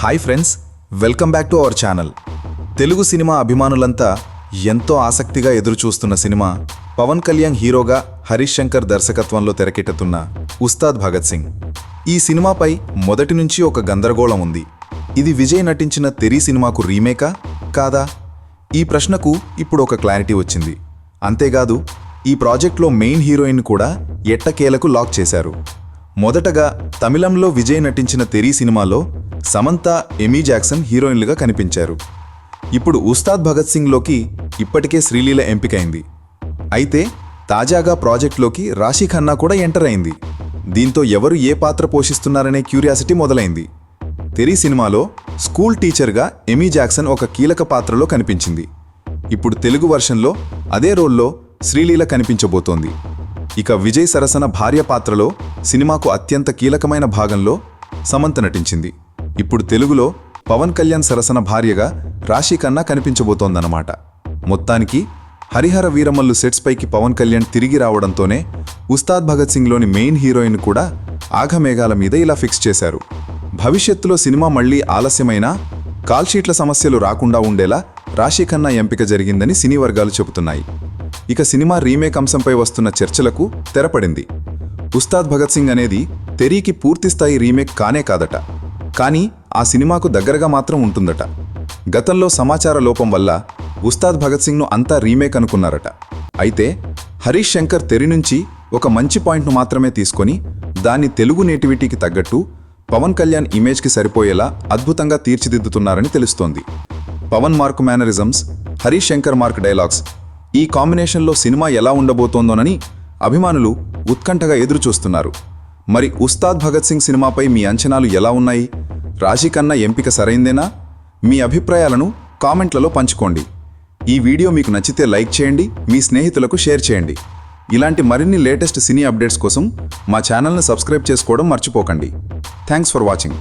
Hi friends welcome back to our channel Telugu cinema అభిమానులంతా ఎంతో ఆసక్తిగా ఎదురుచూస్తున్న సినిమా పవన్ కళ్యాణ్ హీరోగా హరీష్ శంకర్ దర్శకత్వంలో తెరకెట్టుతున్న ఉస్తాద్ భగత్ సింగ్. ఈ సినిమాపై మొదటి నుంచి ఒక గందరగోళం ఉంది. ఇది విజయ్ నటించిన తెరీ సినిమాకు రీమేకా? కాదా? ఈ ప్రశ్నకు ఇప్పుడు ఒక క్లారిటీ వచ్చింది. అంతేకాదు ఈ ప్రాజెక్ట్లో మెయిన్ హీరోయిన్ కూడా ఎట్టకేలకు లాక్ చేశారు. మొదటగా తమిళంలో విజయ్ నటించిన తెరీ సినిమాలో సమంత ఎమీ జాక్సన్ హీరోయిన్లుగా కనిపించారు. ఇప్పుడు ఉస్తాద్ భగత్ సింగ్లోకి ఇప్పటికే శ్రీలీల ఎంపికైంది. అయితే తాజాగా ప్రాజెక్ట్లోకి రాశీ ఖన్నా కూడా ఎంటర్ అయింది. దీంతో ఎవరు ఏ పాత్ర పోషిస్తున్నారనే క్యూరియాసిటీ మొదలైంది. తెరీ సినిమాలో స్కూల్ టీచర్గా ఎమీ జాక్సన్ ఒక కీలక పాత్రలో కనిపించింది. ఇప్పుడు తెలుగు వర్షన్లో అదే రోల్లో శ్రీలీల కనిపించబోతోంది. ఇక విజయ్ సరసన భార్య పాత్రలో సినిమాకు అత్యంత కీలకమైన భాగంలో సమంత నటించింది. ఇప్పుడు తెలుగులో పవన్ కళ్యాణ్ సరసన భార్యగా రాశి కన్నా కనిపించబోతోందన్నమాట. మొత్తానికి హరిహర వీరమల్లు సెట్స్ పైకి పవన్ కళ్యాణ్ తిరిగి రావడంతోనే ఉస్తాద్ భగత్ సింగ్లోని మెయిన్ హీరోయిన్ కూడా ఆఘమేఘాల మీద ఇలా ఫిక్స్ చేశారు. భవిష్యత్తులో సినిమా మళ్ళీ ఆలస్యమైనా కాల్షీట్ల సమస్యలు రాకుండా ఉండేలా రాశి ఖన్నా ఎంపిక జరిగిందని సినీ వర్గాలు చెబుతున్నాయి. ఇక సినిమా రీమేక్ అంశంపై వస్తున్న చర్చలకు తెరపడింది. ఉస్తాద్ భగత్ సింగ్ అనేది తెరీకి పూర్తిస్థాయి రీమేక్ కానే కాదట. కానీ ఆ సినిమాకు దగ్గరగా మాత్రం ఉంటుందట. గతంలో సమాచార లోపం వల్ల ఉస్తాద్ భగత్ సింగ్ను అంతా రీమేక్ అనుకున్నారట. అయితే హరీష్ శంకర్ తెరి నుంచి ఒక మంచి పాయింట్ను మాత్రమే తీసుకొని దాన్ని తెలుగు నేటివిటీకి తగ్గట్టు పవన్ కళ్యాణ్ ఇమేజ్కి సరిపోయేలా అద్భుతంగా తీర్చిదిద్దుతున్నారని తెలుస్తోంది. Pawan mark mannerisms Harish Shankar mark dialogues ఈ కాంబినేషన్లో సినిమా ఎలా ఉండబోతోందోనని అభిమానులు ఉత్కంఠగా ఎదురుచూస్తున్నారు. మరి ఉస్తాద్ భగత్ సింగ్ సినిమాపై మీ అంచనాలు ఎలా ఉన్నాయి? రాశి కన్నా ఎంపిక సరైందేనా? మీ అభిప్రాయాలను కామెంట్లలో పంచుకోండి. ఈ వీడియో మీకు నచ్చితే లైక్ చేయండి మీ స్నేహితులకు షేర్ చేయండి. ఇలాంటి మరిన్ని లేటెస్ట్ సినీ అప్డేట్స్ కోసం మా ఛానల్ని సబ్స్క్రైబ్ చేసుకోవడం మర్చిపోకండి. Thanks for watching.